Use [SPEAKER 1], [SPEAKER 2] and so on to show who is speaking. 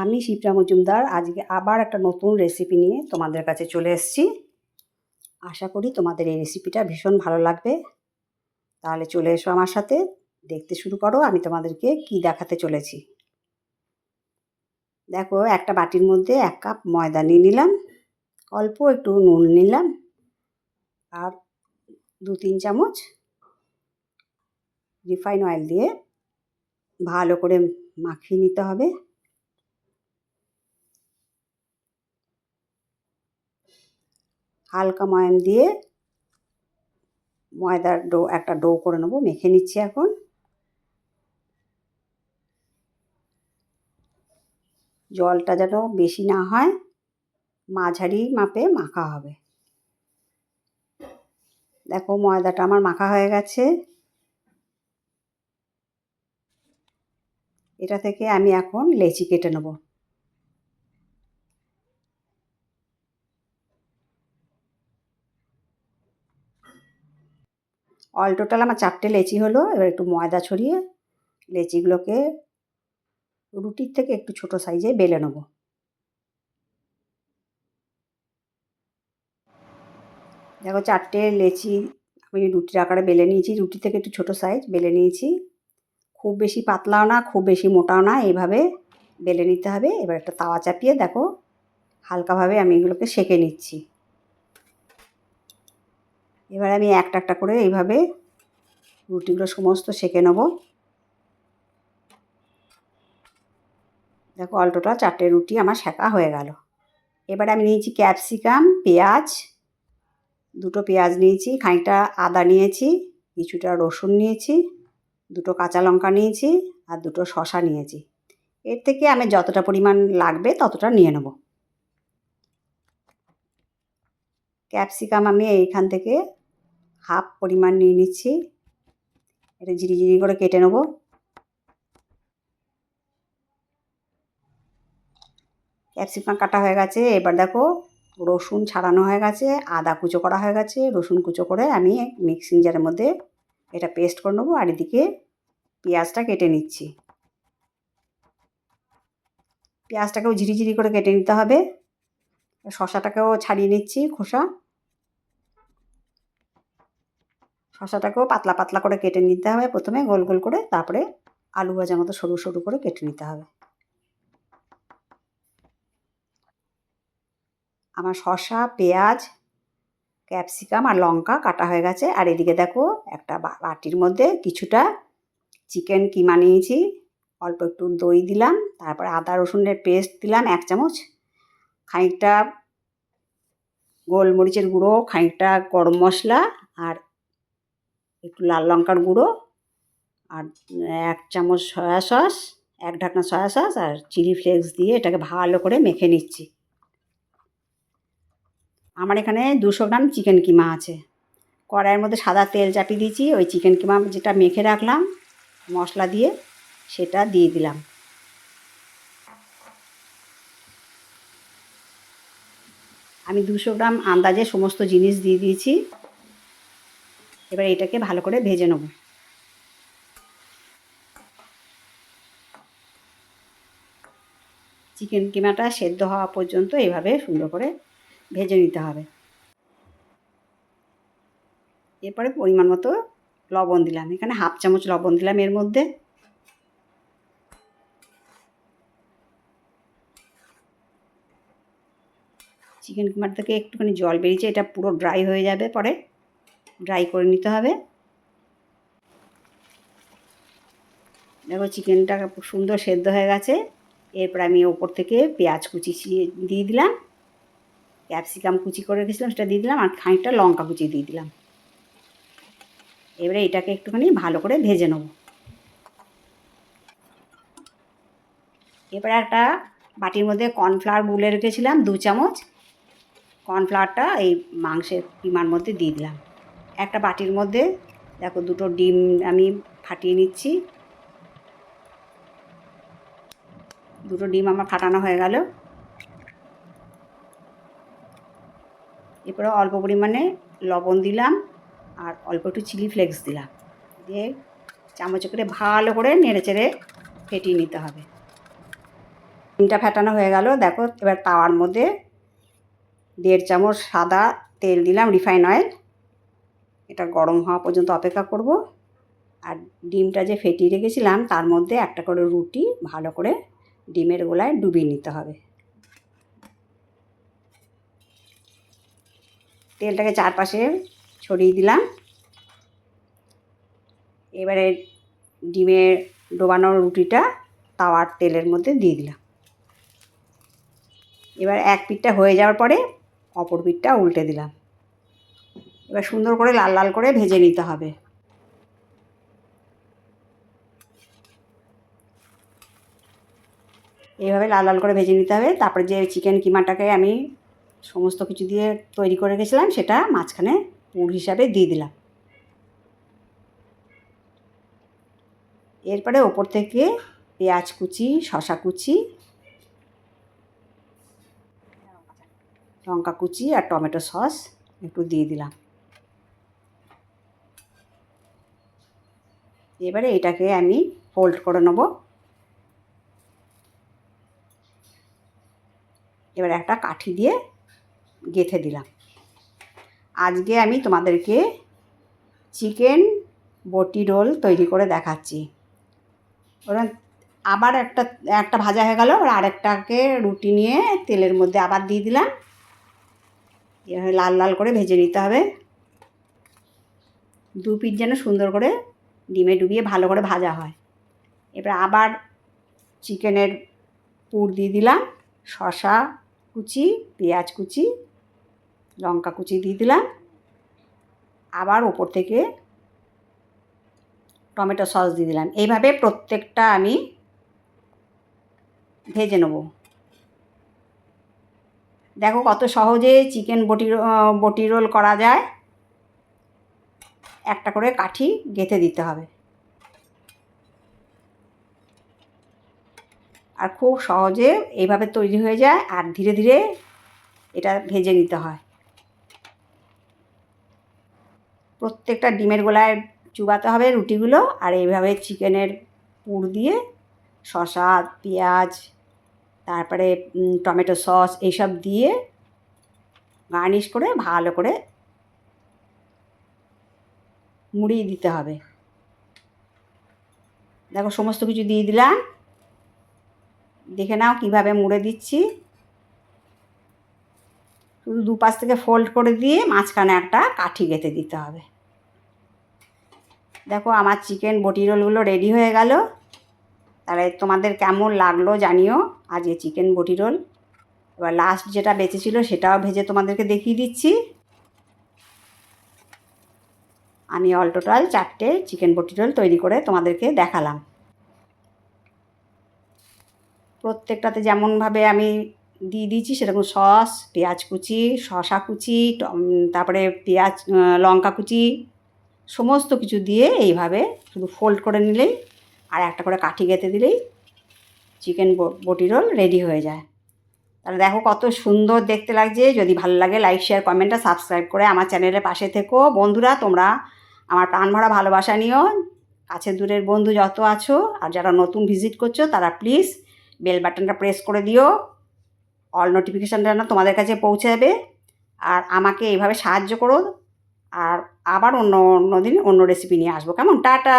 [SPEAKER 1] আমি শিপ্রা মজুমদার, আজকে আবার একটা নতুন রেসিপি নিয়ে তোমাদের কাছে চলে এসেছি। আশা করি তোমাদের এই রেসিপিটা ভীষণ ভালো লাগবে। তাহলে চলে এসো আমার সাথে, দেখতে শুরু করো, আমি তোমাদেরকে কি দেখাতে চলেছি। দেখো, একটা বাটির মধ্যে এক কাপ ময়দা নিয়ে নিলাম, অল্প একটু নুন নিলাম, আর দু তিন চামচ রিফাইন অয়েল দিয়ে ভালো করে মাখিয়ে নিতে হবে। হালকা ময়াম দিয়ে ময়দার ডো, একটা ডো করে নেব, মেখে নিচ্ছি এখন। জলটা যেন বেশি না হয়, মাঝারি মাপে মাখা হবে। দেখো ময়দাটা আমার মাখা হয়ে গেছে। এটা থেকে আমি এখন লেচি কেটে নেব। অল টোটাল আমার চারটে লেচি হলো, এবার একটু ময়দা ছড়িয়ে লেচিগুলোকে রুটির থেকে একটু ছোট সাইজে বেলে নেব। দেখো চারটে লেচি আমি রুটির আকারে বেলে নিয়েছি, রুটি থেকে একটু ছোট সাইজ বেলে নিয়েছি। খুব বেশি পাতলাও না, খুব বেশি মোটাও না এইভাবে বেলে নিতে হবে। এবার একটা তাওয়া চাপিয়ে দেখো, হালকাভাবে আমি এগুলোকে সেঁকে নিচ্ছি। এবার আমি একটা একটা করে এইভাবে রুটিগুলো সমস্ত সেঁকে নেব। দেখো অল্টোটা চারটে রুটি আমার সেঁকা হয়ে গেল। এবার আমি নিয়েছি ক্যাপসিকাম, পেঁয়াজ, দুটো পেঁয়াজ নিয়েছি, খানিকটা আদা নিয়েছি, কিছুটা রসুন নিয়েছি, দুটো কাঁচা লঙ্কা নিয়েছি আর দুটো শশা নিয়েছি। এর থেকে আমি যতটা পরিমাণ লাগবে ততটা নিয়ে নেব। ক্যাপসিকাম আমি এইখান থেকে হাফ পরিমাণ নিয়ে নিচ্ছি। এটা জিরি জিরি করে কেটে নেব। ক্যাপসিকাম কাটা হয়ে গেছে। এবার দেখো, রসুন ছাড়ানো হয়ে গেছে, আদা কুচো করা হয়ে গেছে। রসুন কুচো করে আমি মিক্সিং জারের মধ্যে এটা পেস্ট করে নেব আর এদিকে পেঁয়াজটা কেটে নিচ্ছি। পেঁয়াজটাকেও ঝিরিঝিরি করে কেটে নিতে হবে। শশাটাকেও ছাড়িয়ে নিচ্ছি খোসা। শশাটাকেও পাতলা পাতলা করে কেটে নিতে হবে প্রথমে, গোল গোল করে, তারপরে আলু ভাজা মতো সরু সরু করে কেটে নিতে হবে। আমার শশা পেঁয়াজ, ক্যাপসিকাম আর লঙ্কা কাটা হয়ে গেছে। আর এদিকে দেখো, একটা বাটির মধ্যে কিছুটা চিকেন কিমা নিয়েছি। অল্প একটু দই দিলাম, তারপরে আদা রসুনের পেস্ট দিলাম এক চামচ। খানিকটা গোলমরিচের গুঁড়ো, খানিকটা গরম মশলা আর একটু লাল লঙ্কার গুঁড়ো আর এক চামচ সয়া সস, এক ঢাকনা সয়া সস আর চিলি ফ্লেক্স দিয়ে এটাকে ভালো করে মেখে নিচ্ছি। আমার এখানে দুশো গ্রাম চিকেন কিমা আছে। কড়াইয়ের মধ্যে সাদা তেল চাপিয়ে দিয়েছি, ওই চিকেন কিমা যেটা মেখে রাখলাম, মশলা দিয়ে সেটা দিয়ে দিলাম। আমি দুশো গ্রাম আন্দাজে সমস্ত জিনিস দিয়ে দিয়েছি। এবার এটাকে ভালো করে ভেজে নেব। চিকেন কিমাটা সেদ্ধ হওয়া পর্যন্ত এভাবে সুন্দর করে ভেজে নিতে হবে। এরপরে পরিমাণ মতো লবণ দিলাম। এখানে হাফ চামচ লবণ দিলাম এর মধ্যে। চিকেন কুমার থেকে একটুখানি জল বেরিয়েছে, এটা পুরো ড্রাই হয়ে যাবে পরে। ড্রাই করে নিতে হবে। দেখো চিকেনটা খুব সুন্দর সেদ্ধ হয়ে গেছে। এরপর আমি ওপর থেকে পেঁয়াজ কুচি দিয়ে দিলাম। ক্যাপসিকাম কুচি করে রেখেছিলাম, সেটা দিয়ে দিলাম, আর খানিকটা লঙ্কা কুচি দিয়ে দিলাম। এবারে এটাকে একটুখানি ভালো করে ভেজে নেব। এবারে একটা বাটির মধ্যে কর্নফ্লাওয়ার গুলে রেখেছিলাম, দু চামচ। কর্নফ্লাওয়ারটা এই মাংসের কিমার মধ্যে দিয়ে দিলাম। একটা বাটির মধ্যে, দেখো দুটো ডিম আমি ফাটিয়ে নিচ্ছি। দুটো ডিম আমার ফাটানো হয়ে গেল। এরপরে অল্প পরিমাণে লবণ দিলাম আর অল্প একটু চিলি ফ্লেক্স দিলাম। দিয়ে চামচ করে ভালো করে নেড়ে চেড়ে ফেটিয়ে নিতে হবে। ডিমটা ফেটানো হয়ে গেল। দেখো এবার তাওয়ার মধ্যে দেড় চামচ সাদা তেল দিলাম রিফাইন অয়েল। এটা গরম হওয়া পর্যন্ত অপেক্ষা করব। আর ডিমটা যে ফেটিয়ে রেখেছিলাম, তার মধ্যে একটা করে রুটি ভালো করে ডিমের গোলায় ডুবিয়ে নিতে হবে। তেলটাকে চারপাশে ছড়িয়ে দিলাম। এবারে ডিমের ডোবানো রুটিটা তাওয়ার তেলের মধ্যে দিয়ে দিলাম। এবার এক পিঠটা হয়ে যাওয়ার পরে অপর পিঠটা উল্টে দিলাম। এবার সুন্দর করে লাল লাল করে ভেজে নিতে হবে। এইভাবে লাল লাল করে ভেজে নিতে হবে। তারপরে যে চিকেন কিমাটাকে আমি সমস্ত কিছু দিয়ে তৈরি করে গেছিলাম সেটা মাঝখানে পুর হিসাবে দিয়ে দিলাম। এরপরে ওপর থেকে পেঁয়াজ কুচি শশা কুচি, লঙ্কা কুচি আর টমেটো সস একটু দিয়ে দিলাম। এবারে এটাকে আমি ফোল্ড করে নেব। এবার একটা কাঠি দিয়ে গেঁথে দিলাম। আজকে আমি তোমাদেরকে চিকেন বটি রোল তৈরি করে দেখাচ্ছি। ওরা আবার একটা একটা ভাজা হয়ে গেল আর আরেকটাকে রুটি নিয়ে তেলের মধ্যে আবার দিয়ে দিলাম। লাল লাল করে ভেজে নিতে হবে। দু পিঠ যেন সুন্দর করে ডিমে ডুবিয়ে ভালো করে ভাজা হয়। এবার আবার চিকেনের পুর দিয়ে দিলাম শশা কুচি, পেঁয়াজ কুচি, লঙ্কা কুচি দিয়ে দিলাম। আবার ওপর থেকে টমেটো সস দিয়ে দিলাম। এইভাবে প্রত্যেকটা আমি ভেজে নেব। দেখো কত সহজে চিকেন বটি বটি রোল করা যায়। একটা করে কাঠি গেঁথে দিতে হবে। আর খুব সহজে এইভাবে তৈরি হয়ে যায় আর ধীরে ধীরে এটা ভেজে নিতে হয়। প্রত্যেকটা ডিমের গোলায় চুবাতে হবে রুটিগুলো আর এইভাবে চিকেনের পুর দিয়ে শসা, পেঁয়াজ, তারপরে টমেটো সস এইসব দিয়ে গার্নিশ করে ভালো করে মুড়িয়ে দিতে হবে। দেখো সমস্ত কিছু দিয়ে দিলাম। দেখে নাও কীভাবে মুড়ে দিচ্ছি। শুধু দুপাশ থেকে ফোল্ড করে দিয়ে মাঝখানে একটা কাঠি গেঁথে দিতে হবে। দেখো আমার চিকেন বটি রোলগুলো রেডি হয়ে গেল। তাহলে তোমাদের কেমন লাগল জানিও আজ এই চিকেন বটি রোল এবার লাস্ট যেটা বেঁচেছিলো সেটাও ভেজে তোমাদেরকে দেখিয়ে দিচ্ছি। আমি অল টোটাল চারটে চিকেন বটি রোল তৈরি করে তোমাদেরকে দেখালাম। প্রত্যেকটাতে যেমনভাবে আমি দিয়ে দিয়েছি সেরকম সস, পেঁয়াজ কুচি শশা কুচি তারপরে পেঁয়াজ লঙ্কা কুচি, সমস্ত কিছু দিয়ে এইভাবে শুধু ফোল্ড করে নিলেই আর একটা করে কাঠি গেঁথে দিলেই চিকেন বটি রোল রেডি হয়ে যায়। তাহলে দেখো কত সুন্দর দেখতে লাগছে। যদি ভালো লাগে লাইক শেয়ার কমেন্টটা সাবস্ক্রাইব করে আমার চ্যানেলের পাশে থেকো। বন্ধুরা, তোমরা আমার প্রাণ ভরা ভালোবাসা নিও। কাছে দূরের বন্ধু যত আছো, আর যারা নতুন ভিজিট করছ, তারা প্লিজ বেল বাটনটা প্রেস করে দিও। অল নোটিফিকেশানটা না তোমাদের কাছে পৌঁছে যাবে। আর আমাকে এইভাবে সাহায্য করো। আর আবার অন্য অন্য দিন অন্য রেসিপি নিয়ে আসব। কেমন? টাটা!